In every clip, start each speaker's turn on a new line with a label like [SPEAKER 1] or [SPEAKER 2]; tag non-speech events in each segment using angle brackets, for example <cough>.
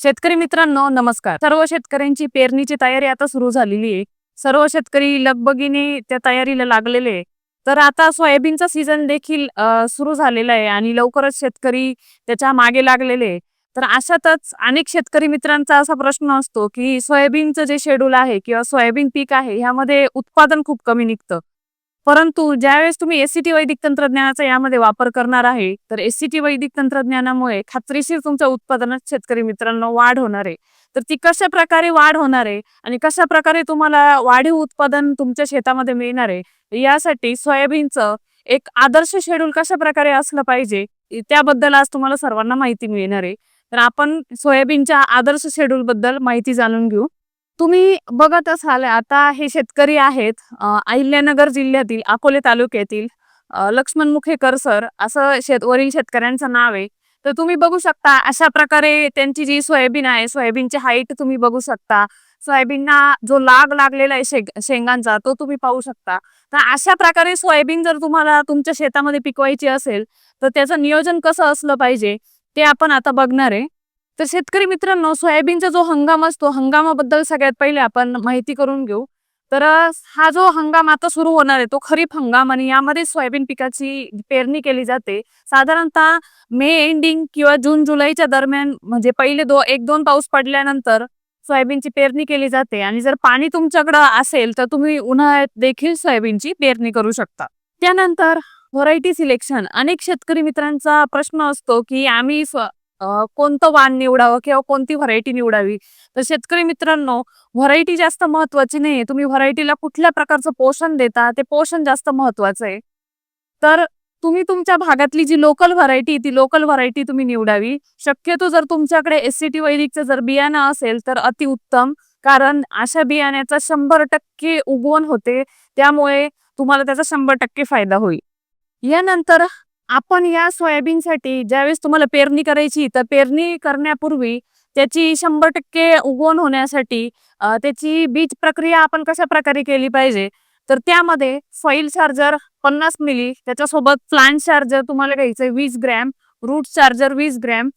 [SPEAKER 1] शेतकरी मित्रांनो नमस्कार. सर्व शेतकऱ्यांची पेरणीची तयारी आता सुरू झालेली आहे. सर्व शेतकरी लगबगीने त्या तयारीला लागलेले तर आता सोयाबीनचा सीझन देखील सुरू झालेला आहे आणि लवकरच शेतकरी त्याच्यामागे लागलेले तर अशातच अनेक शेतकरी मित्रांचा असा प्रश्न असतो की सोयाबीनचं जे शेड्यूल आहे किंवा सोयाबीन पीक आहे ह्यामध्ये उत्पादन खूप कमी निघतं. परंतु ज्यावेळेस तुम्ही एससीटी वैदिक तंत्रज्ञानाचा यामध्ये वापर करणार आहे तर एससीटी वैदिक तंत्रज्ञानामुळे खात्रीशीर तुमच्या उत्पादनात शेतकरी मित्रांनो वाढ होणार आहे. तर ती कशा प्रकारे वाढ होणार आहे आणि कशा प्रकारे तुम्हाला वाढीव उत्पादन तुमच्या शेतामध्ये मिळणार आहे यासाठी सोयाबीनचं एक आदर्श शेड्यूल कशा प्रकारे असलं पाहिजे त्याबद्दल आज तुम्हाला सर्वांना माहिती मिळणार आहे. तर आपण सोयाबीनच्या आदर्श शेड्यूल बद्दल माहिती जाणून घेऊ. तुम्ही बघत असाल आता हे शेतकरी आहेत अहिल्यानगर जिल्ह्यातील अकोले तालुक्यातील लक्ष्मण मुखेकर सर असं शेत वरील शेतकऱ्यांचं नाव आहे. तर तुम्ही बघू शकता अशा प्रकारे त्यांची जी सोयाबीन आहे सोयाबीनची हाईट तुम्ही बघू शकता. सोयाबीनना जो लाग लागलेला आहे शेंग शेंगांचा तो तुम्ही पाहू शकता. तर अशा प्रकारे सोयाबीन जर तुम्हाला तुमच्या शेतामध्ये पिकवायची असेल तर त्याचं नियोजन कसं असलं पाहिजे ते आपण आता बघणार आहे. तर शेतकरी मित्रांनो सोयाबीनचा जो हंगाम असतो हंगामाबद्दल सगळ्यात पहिले आपण माहिती करून घेऊ. तर हा जो हंगाम आता सुरू होणार आहे तो खरीप हंगाम आणि यामध्ये सोयाबीन पिकाची पेरणी केली जाते. साधारणतः मे एंडिंग किंवा जून जुलैच्या दरम्यान म्हणजे पहिले दो एक दोन पाऊस पडल्यानंतर सोयाबीनची पेरणी केली जाते. आणि जर पाणी तुमच्याकडं असेल तर तुम्ही उन्हाळ्यात देखील सोयाबीनची पेरणी करू शकता. त्यानंतर व्हरायटी सिलेक्शन. अनेक शेतकरी मित्रांचा प्रश्न असतो की आम्ही कोणतं वाण निवडावं किंवा कोणती व्हरायटी निवडावी? तर शेतकरी मित्रांनो व्हरायटी जास्त महत्वाची नाही तुम्ही व्हरायटीला कुठल्या प्रकारचं पोषण देता ते पोषण जास्त महत्वाचं आहे. तर तुम्ही तुमच्या भागातली जी लोकल व्हरायटी ती लोकल व्हरायटी तुम्ही निवडावी. शक्यतो जर तुमच्याकडे एस सी टी वैदिकचं जर बियाणं असेल तर अतिउत्तम कारण अशा बियाण्याचा शंभर टक्के उगवण होते. त्यामुळे तुम्हाला त्याचा शंभर टक्के फायदा होईल. यानंतर आपण या सोयाबीनसाठी ज्यावेळेस तुम्हाला पेरणी करायची तर पेरणी करण्यापूर्वी त्याची शंभर टक्के उगवण होण्यासाठी त्याची बीज प्रक्रिया आपण कशा प्रकारे केली पाहिजे? तर त्यामध्ये फॉईल चार्जर पन्नास मिली त्याच्यासोबत प्लांट चार्जर तुम्हाला घ्यायचं वीस ग्रॅम रूट चार्जर वीस ग्रॅम.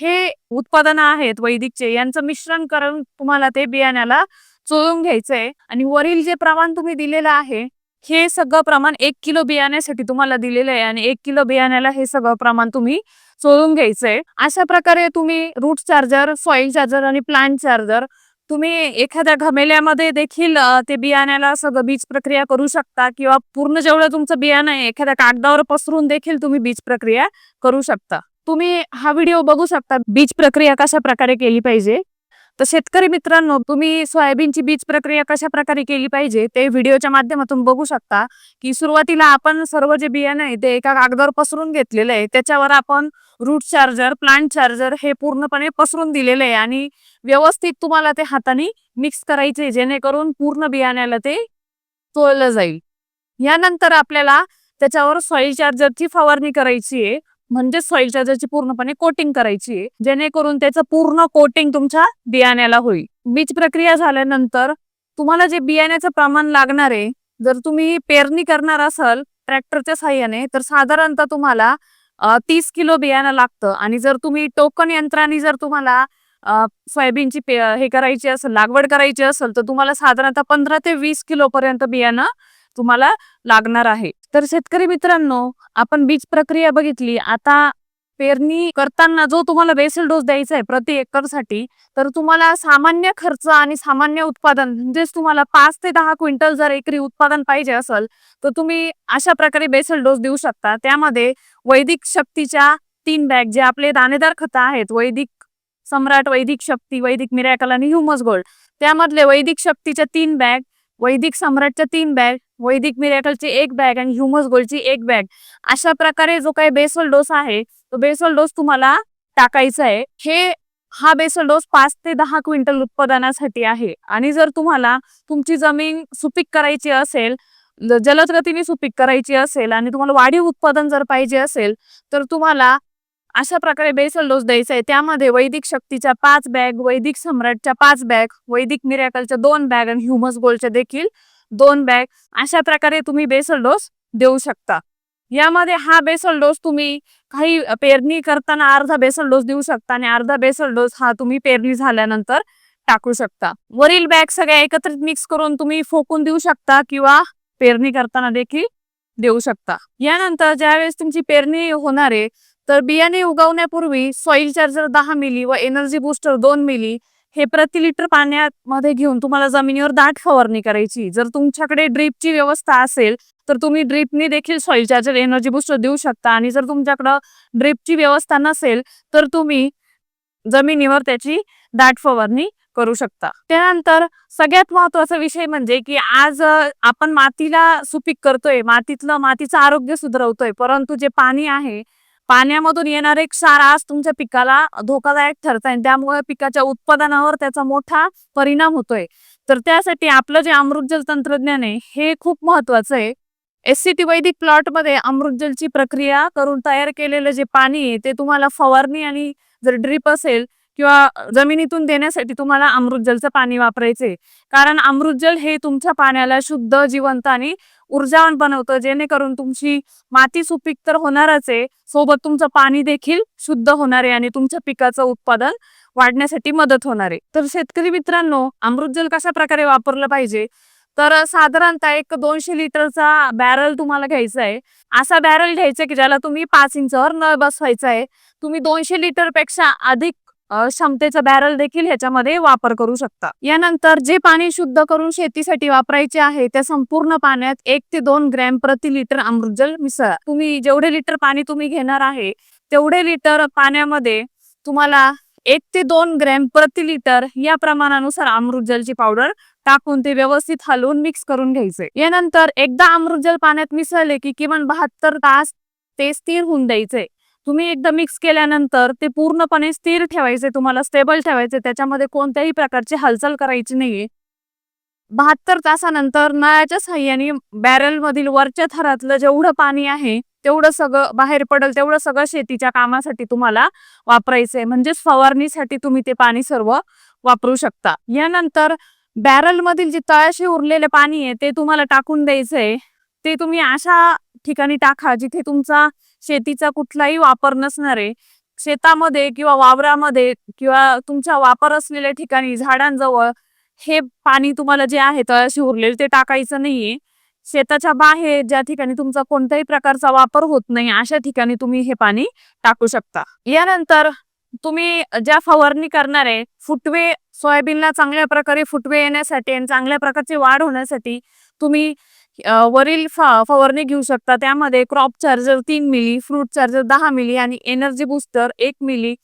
[SPEAKER 1] हे उत्पादन आहेत वैदिकचे यांचं मिश्रण करून तुम्हाला ते बियाण्याला चोळून घ्यायचंय. आणि वरील जे प्रमाण तुम्ही दिलेलं आहे हे सगळं प्रमाण एक किलो बियाण्यासाठी तुम्हाला दिलेलं आहे आणि एक किलो बियाण्याला हे सगळं प्रमाण तुम्ही चोळून घ्यायचंय. अशा प्रकारे तुम्ही रूट चार्जर सॉइल चार्जर आणि प्लांट चार्जर तुम्ही एखाद्या घमेल्यामध्ये देखील ते बियाण्याला सगळं बीज प्रक्रिया करू शकता किंवा पूर्ण जेवढं तुमचं बियाणं आहे एखाद्या कागदावर पसरून देखील तुम्ही बीज प्रक्रिया करू शकता. तुम्ही हा व्हिडिओ बघू शकता बीज प्रक्रिया कशा प्रकारे केली पाहिजे. तर शेतकरी मित्रांनो तुम्ही सोयाबीनची बीज प्रक्रिया कशा प्रकारे केली पाहिजे ते व्हिडिओच्या माध्यमातून बघू शकता की सुरुवातीला आपण सर्व जे बियाणं आहे ते एका कागदावर पसरून घेतलेलं आहे. त्याच्यावर आपण रूट चार्जर प्लांट चार्जर हे पूर्णपणे पसरून दिलेलं आहे आणि व्यवस्थित तुम्हाला ते हाताने मिक्स करायचे जेणेकरून पूर्ण बियाण्याला ते चोळलं जाईल. यानंतर आपल्याला त्याच्यावर सॉईल चार्जरची फवारणी करायची आहे. म्हणजे सॉइल चार्जरची पूर्णपणे कोटिंग करायची आहे जेणेकरून त्याचं पूर्ण कोटिंग तुमच्या बियाण्याला होईल. बीज प्रक्रिया झाल्यानंतर तुम्हाला जे बियाण्याचं प्रमाण लागणार आहे जर तुम्ही पेरणी करणार असाल ट्रॅक्टरच्या साह्याने तर साधारणतः तुम्हाला तीस किलो बियाणं लागतं. आणि जर तुम्ही टोकन यंत्राने जर तुम्हाला सोयाबीनची हे करायची असेल लागवड करायची असेल तर तुम्हाला साधारणतः पंधरा ते वीस किलो पर्यंत बियाणं तुम्हाला लागणार आहे. तर शेतकरी मित्रांनो आपण बीज प्रक्रिया बघितली. आता पेरणी करताना जो तुम्हाला बेसल डोस द्यायचा आहे प्रति एकरसाठी तर तुम्हाला सामान्य खर्च आणि सामान्य उत्पादन म्हणजेच तुम्हाला पाच ते दहा क्विंटल जर एकरी उत्पादन पाहिजे असेल तर तुम्ही अशा प्रकारे बेसल डोस देऊ शकता. त्यामध्ये वैदिक शक्तीच्या तीन बॅग जे आपले दाणेदार खतं आहेत वैदिक सम्राट वैदिक शक्ती वैदिक मिरॅकल आणि ह्युमस गोल्ड. त्यामधले वैदिक शक्तीच्या तीन बॅग वैदिक सम्राटच्या तीन बॅग वैदिक मिरॅकलची एक बॅग आणि ह्युमस गोल्डची एक बॅग अशा प्रकारे जो काही बेसल डोस आहे तो बेसल डोस तुम्हाला टाकायचा आहे. हे हा बेसल डोस पाच ते दहा क्विंटल उत्पादनासाठी आहे. आणि जर तुम्हाला तुमची जमीन सुपीक करायची असेल जलद गतीने सुपीक करायची असेल आणि तुम्हाला वाढीव उत्पादन जर पाहिजे असेल तर तुम्हाला अशा प्रकारे बेसल डोस द्यायचा आहे. त्यामध्ये वैदिक शक्तीच्या पाच बॅग वैदिक सम्राटच्या पाच बॅग वैदिक मिरॅकलच्या दोन बॅग आणि ह्युमस गोल्डच्या देखील दोन बॅग अशा प्रकारे तुम्ही बेसल डोस देऊ शकता. यामध्ये हा बेसल डोस तुम्ही काही पेरणी करताना अर्धा बेसल डोस देऊ शकता आणि अर्धा बेसल डोस हा तुम्ही पेरणी झाल्यानंतर टाकू शकता. वरील बॅग सगळ्या एकत्रित मिक्स करून तुम्ही फोकून देऊ शकता किंवा पेरणी करताना देखील देऊ शकता. यानंतर ज्यावेळेस तुमची पेरणी होणार आहे तर बियाणे उगवण्यापूर्वी सॉइल चार्जर दहा मिली व एनर्जी बुस्टर दोन मिली हे प्रति लिटर पाण्यामध्ये घेऊन तुम्हाला जमिनीवर दाट फवारणी करायची. जर तुमच्याकडे ड्रीपची व्यवस्था असेल तर तुम्ही ड्रीपनी देखील सॉइल चार्जर एनर्जी बुस्टर देऊ शकता. आणि जर तुमच्याकडं ड्रीपची व्यवस्था नसेल तर तुम्ही जमिनीवर त्याची दाट फवारणी करू शकता. त्यानंतर सगळ्यात महत्त्वाचा विषय म्हणजे की आज आपण मातीला सुपीक करतोय. मातीतलं मातीचं आरोग्य सुधारवतोय. परंतु जे पाणी आहे पाण्यामधून येणारे क्षार आज तुमच्या पिकाला धोकादायक ठरत आहे त्यामुळे पिकाच्या उत्पादनावर त्याचा मोठा परिणाम होतोय. तर त्यासाठी आपलं जे अमृतजल तंत्रज्ञान आहे हे खूप महत्वाचं आहे. एस सी टी वैदिक प्लॉटमध्ये अमृतजलची प्रक्रिया करून तयार केलेलं जे पाणी आहे ते तुम्हाला फवारणी आणि जर ड्रीप असेल किंवा जमिनीतून देण्यासाठी तुम्हाला अमृतजलचं पाणी वापरायचे कारण अमृतजल हे तुमच्या पाण्याला शुद्ध जिवंत आणि ऊर्जावान बनवतं. जेणेकरून तुमची माती सुपीक तर होणारच आहे. सोबत तुमचं पाणी देखील शुद्ध होणार आहे आणि तुमच्या पिकाचं उत्पादन वाढण्यासाठी मदत होणार आहे. तर शेतकरी मित्रांनो अमृतजल कशा प्रकारे वापरलं पाहिजे? तर साधारणतः एक दोनशे लिटरचा बॅरल तुम्हाला घ्यायचा आहे. असा बॅरल घ्यायचा की ज्याला तुम्ही पाच इंचावर नळ बसवायचा आहे. तुम्ही दोनशे लिटरपेक्षा अधिक क्षमतेचा बॅरल देखील ह्याच्यामध्ये वापर करू शकता. यानंतर जे पाणी शुद्ध करून शेतीसाठी वापरायचे आहे त्या संपूर्ण पाण्यात एक ते दोन ग्रॅम प्रति लिटर अमृतजल मिसळा. तुम्ही जेवढे लिटर पाणी तुम्ही घेणार आहे तेवढे लिटर पाण्यामध्ये तुम्हाला एक ते दोन ग्रॅम प्रति लिटर या प्रमाणानुसार अमृतजलची पावडर टाकून ते व्यवस्थित हलवून मिक्स करून घ्यायचे. यानंतर एकदा अमृतजल पाण्यात मिसळले की किमान बहात्तर तास ते स्थिर होऊन द्यायचे. तुम्ही एकदा मिक्स केल्यानंतर ते पूर्णपणे स्थिर ठेवायचे तुम्हाला स्टेबल ठेवायचे त्याच्यामध्ये कोणत्याही प्रकारची हालचाल करायची नाहीये. बहात्तर तासानंतर नळाच्या साह्याने बॅरल मधील वरच्या थरातलं जेवढं पाणी आहे तेवढं सगळं बाहेर पडेल तेवढं सगळं शेतीच्या कामासाठी तुम्हाला वापरायचंय. म्हणजेच फवारणीसाठी तुम्ही ते पाणी सर्व वापरू शकता. यानंतर बॅरल मधील जे तळाशी उरलेले पाणी आहे ते तुम्हाला टाकून द्यायचंय. ते तुम्ही अशा ठिकाणी टाका जिथे तुमचा शेतीचा कुठलाही वापर नसणार आहे शेतामध्ये किंवा वावरामध्ये किंवा तुमच्या वापर असलेल्या ठिकाणी झाडांजवळ हे पाणी तुम्हाला जे आहे तळाशी उरलेलं ते टाकायचं नाहीये. शेताच्या बाहेर ज्या ठिकाणी तुमचा कोणत्याही प्रकारचा वापर होत नाही अशा ठिकाणी तुम्ही हे पाणी टाकू शकता. यानंतर तुम्ही ज्या फवारणी करणार आहे फुटवे सोयाबीनला चांगल्या प्रकारे फुटवे येण्यासाठी आणि चांगल्या प्रकारची वाढ होण्यासाठी तुम्ही वरील फवारणी घेऊ शकता. त्यामध्ये क्रॉप चार्जर तीन मिली फ्रूट चार्जर दहा मिली आणि एनर्जी बुस्टर एक मिली.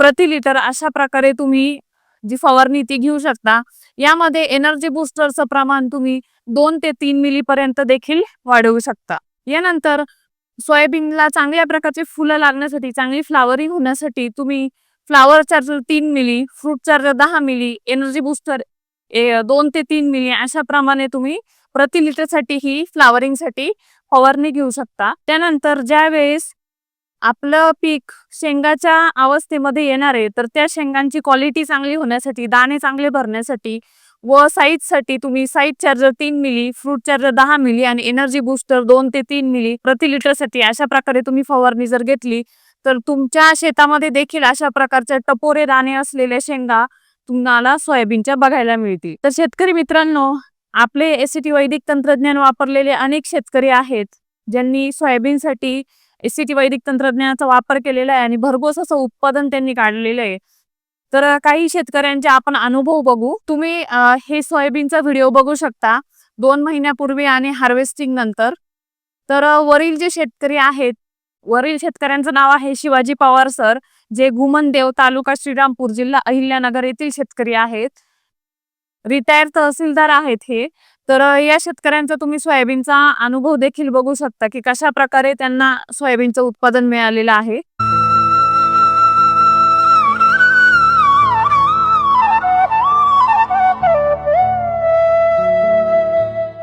[SPEAKER 1] प्रति लिटर अशा प्रकारे तुम्ही जी फवारणी ती घेऊ शकता. यामध्ये एनर्जी बुस्टरचं प्रमाण तुम्ही दोन ते तीन मिली पर्यंत देखील वाढवू शकता. यानंतर सोयाबीनला चांगल्या प्रकारचे फुलं लागण्यासाठी चांगली फ्लावरिंग होण्यासाठी तुम्ही फ्लावर चार्जर तीन मिली फ्रूट चार्जर दहा मिली एनर्जी बुस्टर दोन ते तीन मिली अशा प्रमाणे तुम्ही प्रति लिटरसाठी ही फ्लावरिंगसाठी फवारणी घेऊ शकता. त्यानंतर ज्या वेळेस आपलं पीक शेंगाच्या अवस्थेमध्ये येणार आहे तर त्या शेंगांची क्वालिटी चांगली होण्यासाठी दाणे चांगले भरण्यासाठी व साईजसाठी तुम्ही साईज चार्जर तीन मिली फ्रूट चार्जर दहा मिली आणि एनर्जी बुस्टर दोन ते तीन मिली प्रति लिटरसाठी अशा प्रकारे तुम्ही फवारणी जर घेतली तर तुमच्या शेतामध्ये देखील अशा प्रकारच्या टपोरे दाणे असलेल्या शेंगा तुम्हाला सोयाबीनच्या बघायला मिळतील. तर शेतकरी मित्रांनो आपले एसीटी वैदिक तंत्रज्ञान वापरलेले अनेक शेतकरी आहेत ज्यांनी सोयाबीनसाठी एसीटी वैदिक तंत्रज्ञानाचा वापर केलेला आहे आणि भरघोस असं उत्पादन त्यांनी काढलेलं आहे. तर काही शेतकऱ्यांचे आपण अनुभव बघू. तुम्ही हे सोयाबीनचा व्हिडिओ बघू शकता दोन महिन्यापूर्वी आणि हार्वेस्टिंग नंतर. तर वरील जे शेतकरी आहेत वरील शेतकऱ्यांचं नाव आहे शिवाजी पवार सर जे घुमनदेव तालुका श्रीरामपूर जिल्हा अहिल्यानगर येथील शेतकरी आहेत. रिटायर तहसीलदार आहेत हे. तर या शेतकऱ्यांचा तुम्ही सोयाबीनचा अनुभव देखील बघू शकता की कशा प्रकारे त्यांना सोयाबीनचं उत्पादन मिळालेलं आहे.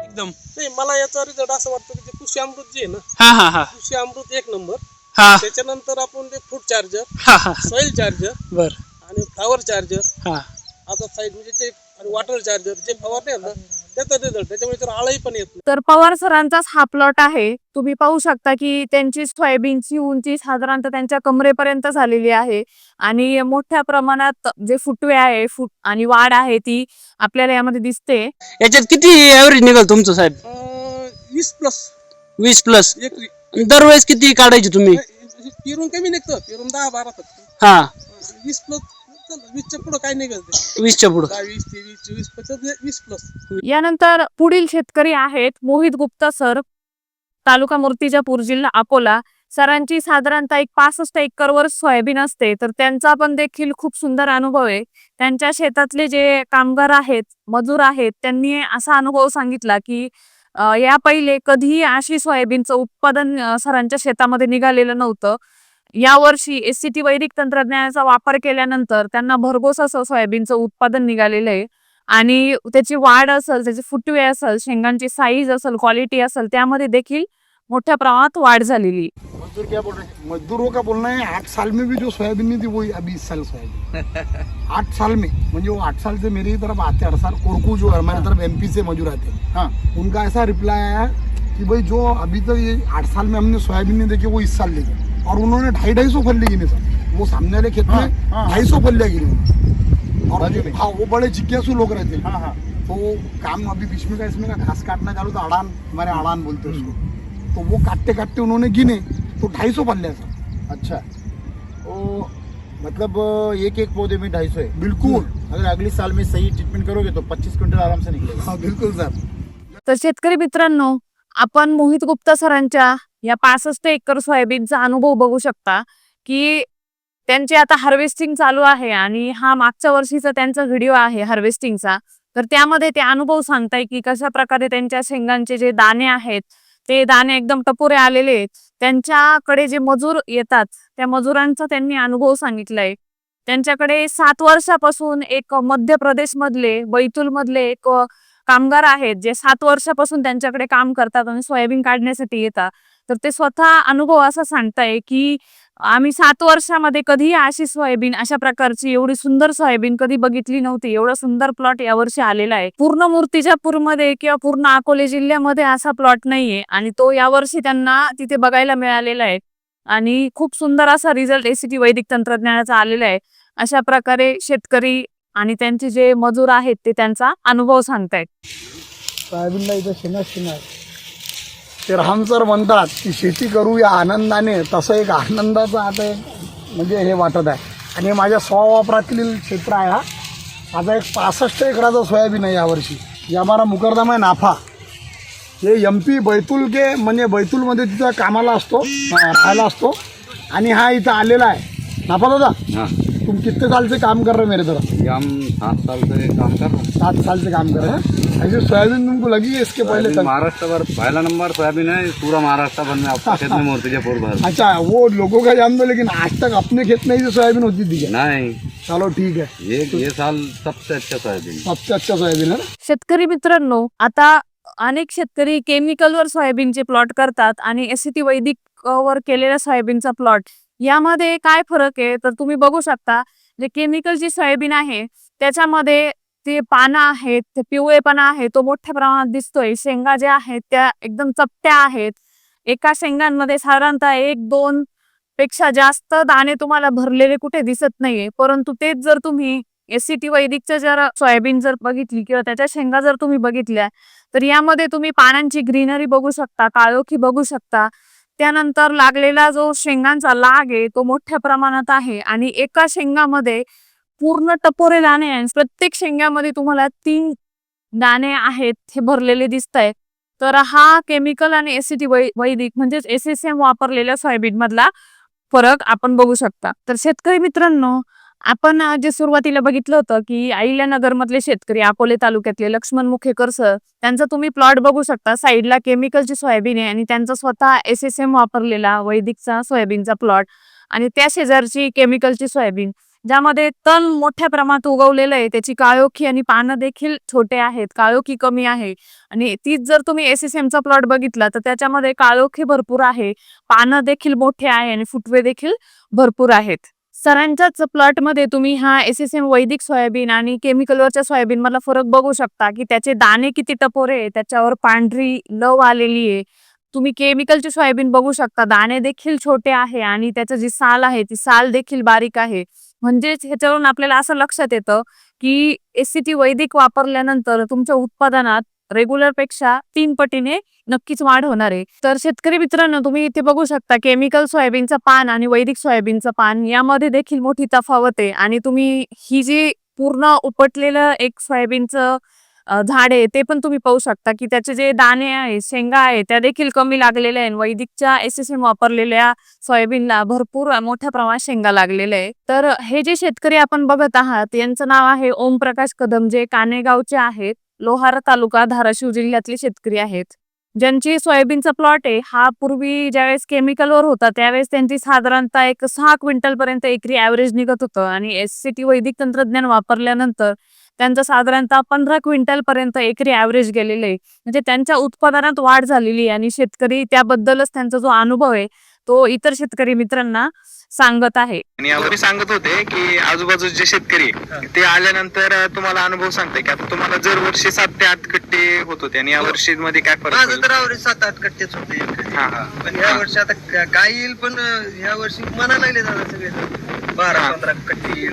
[SPEAKER 2] एकदम.
[SPEAKER 3] नाही मला याचा रिझल्ट असं वाटतं की ते कृषी अमृत जे आहे ना
[SPEAKER 2] हा हा हा.
[SPEAKER 3] कृषी अमृत एक नंबर.
[SPEAKER 2] हा.
[SPEAKER 3] त्याच्यानंतर आपण ते फूड चार्जर
[SPEAKER 2] हा हा
[SPEAKER 3] सॉइल चार्जर
[SPEAKER 2] बर.
[SPEAKER 3] आणि फ्लावर चार्जर
[SPEAKER 2] हा.
[SPEAKER 3] आता साईड म्हणजे ते आणि वॉटर चार्जर जे फवारले ना त्याचा रिझल्ट त्याच्यामुळे तर आळही पण येत नाही.
[SPEAKER 1] तर पवार सरांचाच हा प्लॉट आहे. तुम्ही पाहू शकता की त्यांची सोयाबीनची उंची साधारणतः त्यांच्या कमरेपर्यंत झालेली आहे. आणि मोठ्या प्रमाणात जे फुटवे आहे फुट आणि वाढ आहे ती आपल्याला यामध्ये दिसते.
[SPEAKER 2] याच्यात किती ऍव्हरेज निघाल तुमचं साहेब?
[SPEAKER 3] अं, वीस प्लस
[SPEAKER 2] वीस प्लस
[SPEAKER 3] एक
[SPEAKER 2] दरवेळेस किती काढायची तुम्ही?
[SPEAKER 3] पिरून कमी निघतं. पिरून दहा बारा फक्त.
[SPEAKER 2] हा.
[SPEAKER 3] वीस प्लस वीसच्या पुढं काय निघत ते?
[SPEAKER 2] वीसच्या पुढं.
[SPEAKER 3] दहा वीस तेवीस चोवीस पचास वीस प्लस
[SPEAKER 1] यानंतर पुढील शेतकरी आहेत मोहित गुप्ता सर तालुका मूर्तिजापूर जिल्हा अकोला. सरांची साधारणतः एक पासष्ट एकरवर सोयाबीन असते तर त्यांचा पण देखील खूप सुंदर अनुभव आहे. त्यांच्या शेतातले जे कामगार आहेत मजूर आहेत त्यांनी असा अनुभव सांगितला की अं, या पहिले कधीही अशी सोयाबीनचं उत्पादन अं, सरांच्या शेतामध्ये निघालेलं नव्हतं. यावर्षी एस सी टी वैदिक तंत्रज्ञानाचा वापर केल्यानंतर त्यांना भरघोस असं सोयाबीनचं उत्पादन निघालेलं आहे. आणि त्याची वाढ असेल त्याचे फुटवे असेल शेंगांची साईज असेल क्वालिटी असेल त्यामध्ये देखील मोठ्या प्रमाणात वाढ झालेली.
[SPEAKER 4] मजदूर क्या बोल रहे हैं? मजदूरों का बोलना है आठ साल में भी जो सोयाबीन नहीं थी वही अभी इस साल सोयाबीन। <laughs> आठ साल में म्हणजे वो आठ साल से मेरी तरफ आते हर साल कोरकू जो है हमारी तरफ एमपी से मजदूर आते हैं। हाँ उनका ऐसा रिप्लाई आया कि भाई जो अभी तक ये आठ साल में हमने सोयाबीन नहीं देखी वो इस साल देखे और उन्होंने ढाई ढाई सौ फल्ली गिने सर। वो सामने वाले खेत में ढाई सौ फल्लियाँ गिनी। और हाँ वो बड़े जिज्ञासु लोग रहते हैं। तो काम अभी बीच में का इसमें का घास काटना चालू था अड़ान हमारे अड़ान बोलते हैं उसको। तो वो काटते काटते उन्होंने गिने तो ढाई सौ पल्ले सर।
[SPEAKER 5] अच्छा। तो मतलब एक एक पौधे में ढाई सौ है?
[SPEAKER 4] बिल्कुल।
[SPEAKER 5] अगर अगले साल में सही ट्रीटमेंट करोगे तो पच्चीस क्विंटल आराम से निकलेगा।
[SPEAKER 4] हाँ बिल्कुल सर।
[SPEAKER 1] तर शेतकरी मित्रांनो आपण मोहित गुप्ता सरांच्या या पासष्ट एकर सोयाबीनचा अनुभव बघू शकता की त्यांचे आता हार्वेस्टिंग चालू आहे आणि हा मागच्या वर्षीचा त्यांचा व्हिडिओ आहे हार्वेस्टिंगचा तर त्यामध्ये ते अनुभव सांगताय की कशा प्रकारे त्यांच्या शेंगांचे जे दाणे आहेत ते दाणे एकदम टपोरे आलेले आहेत. त्यांच्याकडे जे मजूर येतात त्या मजुरांचा त्यांनी अनुभव सांगितलाय. त्यांच्याकडे सात वर्षापासून एक मध्य प्रदेश मधले बैतूल मधले एक कामगार आहेत जे सात वर्षापासून त्यांच्याकडे काम करतात आणि सोयाबीन काढण्यासाठी येतात. तर ते स्वतः अनुभव असा सांगताय की आम्ही सात वर्षामध्ये कधीही अशी सोयाबीन अशा प्रकारची एवढी सुंदर सोयाबीन कधी बघितली नव्हती. एवढा सुंदर प्लॉट यावर्षी आलेला आहे. पूर्ण मूर्तिजापूरमध्ये किंवा पूर्ण अकोले जिल्ह्यामध्ये असा प्लॉट नाहीये आणि तो यावर्षी त्यांना तिथे बघायला मिळालेला आहे. आणि खूप सुंदर असा रिझल्ट एसीटी वैदिक तंत्रज्ञानाचा आलेला आहे. अशा प्रकारे शेतकरी आणि त्यांचे जे मजूर आहेत ते त्यांचा अनुभव सांगतायत.
[SPEAKER 4] सोयाबीनला इथं शेंगा शेंगा ते राम सर म्हणतात की शेती करू या आनंदाने. तसं एक आनंदाचं आता एक म्हणजे हे वाटत आहे. आणि हे माझ्या स्ववापरातील क्षेत्र आहे हा. माझा एक पासष्ट एकराचा सोयाबीन आहे यावर्षी. हे आम्हाला मुकरदमा आहे नाफा. हे एम पी बैतूल के म्हणजे बैतूलमध्ये तिथं कामाला असतो अं, राहायला असतो. आणि हा इथं आलेला आहे. नाफा दादा?
[SPEAKER 6] हाँ.
[SPEAKER 4] तुम कितने साल से काम कर रहे हो मेरे तरफ?
[SPEAKER 6] ये हम सात साल से काम कर रहे हैं।
[SPEAKER 4] सात साल से काम कर रहे हैं? ऐसे सोयाबीन तुमको लगी है इसके पहले तक?
[SPEAKER 6] महाराष्ट्र भर पहला नंबर सोयाबीन है पूरा महाराष्ट्र भर में आपका <laughs> खेत में मूर्तिजापुर भर।
[SPEAKER 4] अच्छा वो लोगों का जान दो लेकिन आज तक अपने खेत में ही जो सोयाबीन होती थी
[SPEAKER 6] नहीं।
[SPEAKER 4] चलो ठीक है।
[SPEAKER 6] ये ये साल सबसे अच्छा सोयाबीन।
[SPEAKER 4] सबसे अच्छा सोयाबीन है
[SPEAKER 1] शेतकरी मित्रांनो आता अनेक शेतकरी केमिकलवर सोयाबीनचे प्लॉट करतात आणि एसीटी वैदिक वर केलेल्या सोयाबीनचा प्लॉट यामध्ये काय फरक आहे? तर तुम्ही बघू शकता जे केमिकल जी सोयाबीन आहे त्याच्यामध्ये ते पानं आहेत ते पिवळेपणा आहे तो मोठ्या प्रमाणात दिसतोय. शेंगा ज्या आहेत त्या एकदम चपट्या आहेत. एका शेंगांमध्ये साधारणतः एक दोन पेक्षा जास्त दाणे तुम्हाला भरलेले कुठे दिसत नाहीये. परंतु तेच जर तुम्ही एससीटी वैदिकचं जर सोयाबीन जर बघितली किंवा त्याच्या शेंगा जर तुम्ही बघितल्या तर यामध्ये तुम्ही पानांची ग्रीनरी बघू शकता काळोखी बघू शकता. त्यानंतर लागलेला जो शेंगांचा लाग आहे तो मोठ्या प्रमाणात आहे आणि एका शेंगामध्ये पूर्ण टपोरे दाणे आहे प्रत्येक शेंगामध्ये तुम्हाला तीन दाणे आहेत हे भरलेले दिसत तर हा केमिकल आणि एसिटी वैदिक म्हणजेच एस एस एम वापरलेल्या सोयाबीन मधला फरक आपण बघू शकता. तर शेतकरी मित्रांनो आपण जे सुरुवातीला बघितलं होतं की आईल्या नगरमधले शेतकरी अकोले तालुक्यातले लक्ष्मण मुखेकर सर त्यांचा तुम्ही प्लॉट बघू शकता. साईडला केमिकलची सोयाबीन आहे आणि त्यांचा स्वतः एस एस एम वापरलेला वैदिकचा सोयाबीनचा प्लॉट आणि त्या शेजारची केमिकलची सोयाबीन ज्यामध्ये तण मोठ्या प्रमाणात उगवलेलं आहे. त्याची काळोखी आणि पानं देखील छोटे आहेत काळोखी कमी आहे आणि तीच जर तुम्ही एस एस एमचा प्लॉट बघितला तर त्याच्यामध्ये काळोखी भरपूर आहे पानं देखील मोठे आहे आणि फुटवे देखील भरपूर आहेत. सरांच्याच प्लॉटमध्ये तुम्ही हा एस एस एम वैदिक सोयाबीन आणि केमिकलवरच्या सोयाबीन मला फरक बघू शकता की त्याचे दाणे किती टपोरे आहे त्याच्यावर पांढरी लव आलेली आहे. तुम्ही केमिकलचे सोयाबीन बघू शकता दाणे देखील छोटे आहे आणि त्याचं जी साल आहे ती साल देखील बारीक आहे. म्हणजेच ह्याच्यावरून आपल्याला असं लक्षात येतं की एस सी टी वैदिक वापरल्यानंतर तुमच्या उत्पादनात रेग्युलरपेक्षा तीन पटीने नक्कीच वाढ होणार आहे. तर शेतकरी मित्रांनो तुम्ही इथे बघू शकता केमिकल सोयाबीनचं पान आणि वैदिक सोयाबीनचं पान यामध्ये देखील मोठी तफावत आहे. आणि तुम्ही ही जी पूर्ण उपटलेलं एक सोयाबीनचं झाड आहे ते पण तुम्ही पाहू शकता की त्याचे जे दाणे आहे शेंगा आहे त्या देखील कमी लागलेल्या आहेत. वैदिकच्या एस एस एम वापरलेल्या सोयाबीनला भरपूर मोठ्या प्रमाणात शेंगा लागलेल्या आहे तर हे जे शेतकरी आपण बघत आहात यांचं नाव आहे ओमप्रकाश कदम जे कानेगावचे आहेत. लोहारा तालुका धाराशिव जिल्ह्यातले शेतकरी आहेत. ज्यांची सोयाबीनचा प्लॉट आहे हा पूर्वी ज्यावेळेस केमिकलवर होता त्यावेळेस त्यांची साधारणतः एक सहा क्विंटल पर्यंत एकरी ऍव्हरेज निघत होतं. आणि एस सी टी वैदिक तंत्रज्ञान वापरल्यानंतर त्यांचं साधारणतः पंधरा क्विंटल पर्यंत एकरी ऍव्हरेज गेलेलं आहे. म्हणजे त्यांच्या उत्पादनात वाढ झालेली आहे आणि शेतकरी त्याबद्दलच त्यांचा जो अनुभव आहे तो इतर शेतकरी मित्रांना सांगत आहे.
[SPEAKER 7] आणि यावर सांगत होते की आजूबाजूचे जे शेतकरी आहे, ते आल्यानंतर अं, तुम्हाला अनुभव सांगते की आता तुम्हाला जर वर्षी सात ते आठ कट्टे होत होते आणि या वर्षी मध्ये काय फरक
[SPEAKER 8] माझं
[SPEAKER 7] पडला?
[SPEAKER 8] तर आवरेज सात आठ कट्टेच होते.
[SPEAKER 7] हा, हा.
[SPEAKER 8] पण ह्या वर्षी आता का- काय येईल पण ह्या वर्षी म्हणा लागले दादा सगळे बारा
[SPEAKER 7] हा.
[SPEAKER 8] पंधरा कट्टे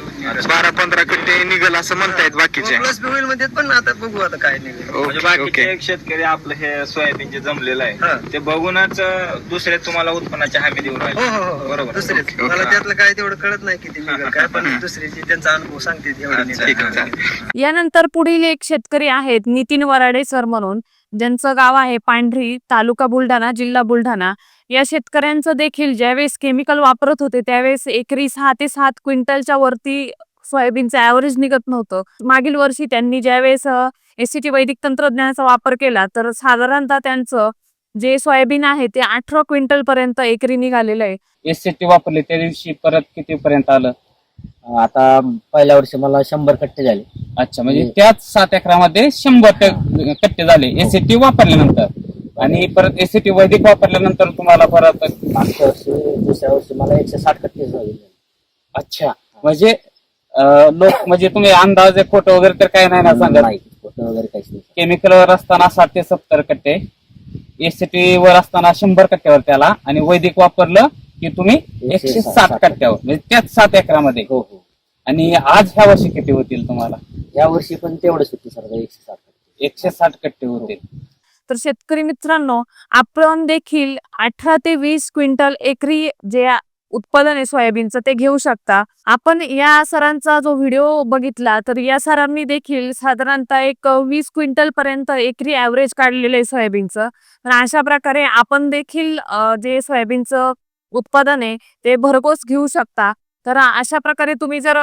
[SPEAKER 7] बारा पंधरा कट्टे निघल असं म्हणतायत बाकीचे
[SPEAKER 8] प्लस बी होईल म्हणजे पण आता बघू आता काय निघेल
[SPEAKER 9] म्हणजे
[SPEAKER 7] ओके
[SPEAKER 9] बाकीचे
[SPEAKER 7] ओके
[SPEAKER 9] एक शेतकरी आपलं हे सोयाबीन जे जमलेलं
[SPEAKER 8] हा.
[SPEAKER 9] आहे ते बघूनच अं, दुसरे तुम्हाला उत्पन्नाची हमी देऊन
[SPEAKER 8] हो
[SPEAKER 9] राहिले
[SPEAKER 8] हो हो
[SPEAKER 9] बरोबर.
[SPEAKER 8] दुसरेच
[SPEAKER 7] ओके, ओके.
[SPEAKER 8] मला त्यातलं काय तेवढं कळत नाही किती निघेल काय पण <laughs> त्यांचा अनुभव सांगते एवढं
[SPEAKER 9] अच्छा,
[SPEAKER 7] ठीक आहे
[SPEAKER 8] निघेल.
[SPEAKER 7] चालेल
[SPEAKER 1] यानंतर पुढील एक शेतकरी आहेत नितीन वराडे सर म्हणून ज्यांचं गाव आहे पांढरी तालुका बुलढाणा जिल्हा बुलढाणा या शेतकऱ्यांचं देखील ज्यावेळेस केमिकल वापरत होते त्यावेळेस एकरी सहा ते सात क्विंटलच्या वरती सोयाबीनचं ॲव्हरेज निघत नव्हतं. मागील वर्षी त्यांनी ज्यावेळेस एस सी टी वैदिक तंत्रज्ञानाचा वापर केला तर साधारणतः त्यांचं जे सोयाबीन आहे ते अठरा क्विंटल पर्यंत एकरी निघालेलं आहे.
[SPEAKER 10] एस सी टी वापरली त्या दिवशी परत किती पर्यंत आलं?
[SPEAKER 11] आता पहिल्या वर्षी मला शंभर कट्टे झाले.
[SPEAKER 10] अच्छा म्हणजे त्याच सात एकरामध्ये शंभर कट्टे झाले. एस सी टी वापरल्यानंतर? आणि परत एस सी टी वैदिक वापरल्यानंतर तुम्हाला परत
[SPEAKER 11] मागच्या वर्षी दुसऱ्या वर्षी मला एकशे साठ कट्टे झाले.
[SPEAKER 10] अच्छा. म्हणजे अं, लोक म्हणजे तुम्ही अंदाजे खोटं वगैरे तर काय नाही ना सांगत?
[SPEAKER 11] नाही फोटो वगैरे काहीच नाही.
[SPEAKER 10] केमिकलवर असताना साठ ते सत्तर कट्टे एस सी टी वर असताना शंभर कट्ट्यावर त्याला. आणि वैदिक वापरलं की तुम्ही
[SPEAKER 11] एकशे सात
[SPEAKER 10] कट्ट्यावर म्हणजे त्याच सात एकरामध्ये.
[SPEAKER 11] हो हो.
[SPEAKER 10] आणि आज ह्या वर्षी किती होतील तुम्हाला?
[SPEAKER 11] या वर्षी पण तेवढंच होती सर एकशे साठ
[SPEAKER 10] एकशे साठ कट्टे होतील.
[SPEAKER 1] तर शेतकरी मित्रांनो आपण देखील अठरा ते वीस क्विंटल एकरी जे उत्पादन आहे सोयाबीनचं ते घेऊ शकता. आपण या सरांचा जो व्हिडिओ बघितला तर या सरांनी देखील साधारणतः एक वीस क्विंटल पर्यंत एकरी ॲव्हरेज काढलेलं आहे सोयाबीनचं. तर अशा प्रकारे आपण देखील जे सोयाबीनचं उत्पादन आहे ते भरघोस घेऊ शकता. तर अशा प्रकारे तुम्ही जर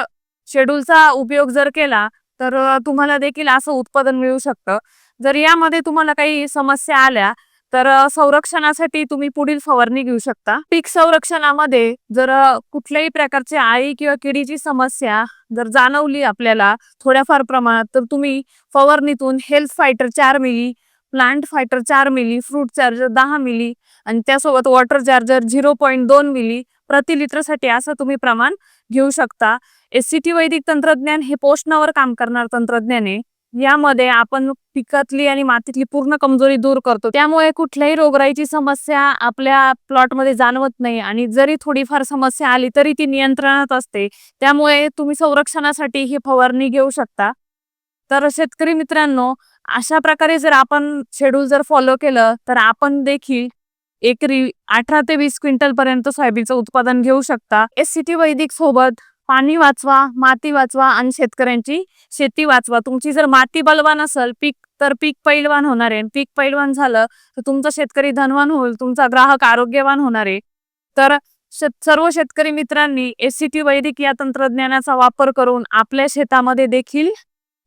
[SPEAKER 1] शेड्यूलचा उपयोग जर केला तर तुम्हाला देखील असं उत्पादन मिळू शकतं. जर यामध्ये तुम्हाला काही समस्या आल्या तर संरक्षणासाठी तुम्ही पुढील फवारणी घेऊ शकता. पीक संरक्षणामध्ये जर कुठल्याही प्रकारची आळी किंवा किडीची समस्या जर जाणवली आपल्याला थोड्याफार प्रमाणात तर तुम्ही फवारणीतून हेल्थ फायटर चार मिली प्लांट फायटर चार मिली फ्रूट चार्जर दहा मिली आणि त्यासोबत वॉटर चार्जर झिरो पॉईंट दोन मिली प्रति लिटरसाठी असं तुम्ही प्रमाण घेऊ शकता. एस सी टी वैदिक तंत्रज्ञान हे पोषणावर काम करणार तंत्रज्ञान आहे. यामध्ये आपण पिकातली आणि मातीतली पूर्ण कमजोरी दूर करतो. त्यामुळे कुठल्याही रोगराईची समस्या आपल्या प्लॉटमध्ये जाणवत नाही आणि जरी थोडीफार समस्या आली तरी ती नियंत्रणात असते. त्यामुळे तुम्ही संरक्षणासाठी ही फवारणी घेऊ शकता. तर शेतकरी मित्रांनो अशा प्रकारे जर आपण शेड्यूल जर फॉलो केलं तर आपण देखील एकरी अठरा ते वीस क्विंटल पर्यंत सोयाबीनचं उत्पादन घेऊ शकता. एस सी टी वैदिक सोबत पाणी वाचवा माती वाचवा आणि शेतकऱ्यांची शेती वाचवा. तुमची जर माती बलवान असेल पीक तर पीक पैलवान होणार आहे. पीक पैलवान झालं तर तुमचा शेतकरी धनवान होईल तुमचा ग्राहक आरोग्यवान होणार आहे. तर शेत- सर्व शेतकरी मित्रांनी एसीटी वैदिक या तंत्रज्ञानाचा वापर करून आपल्या शेतामध्ये देखील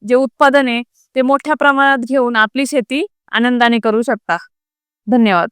[SPEAKER 1] जे उत्पादन आहे ते मोठ्या प्रमाणात घेऊन आपली शेती आनंदाने करू शकता. धन्यवाद.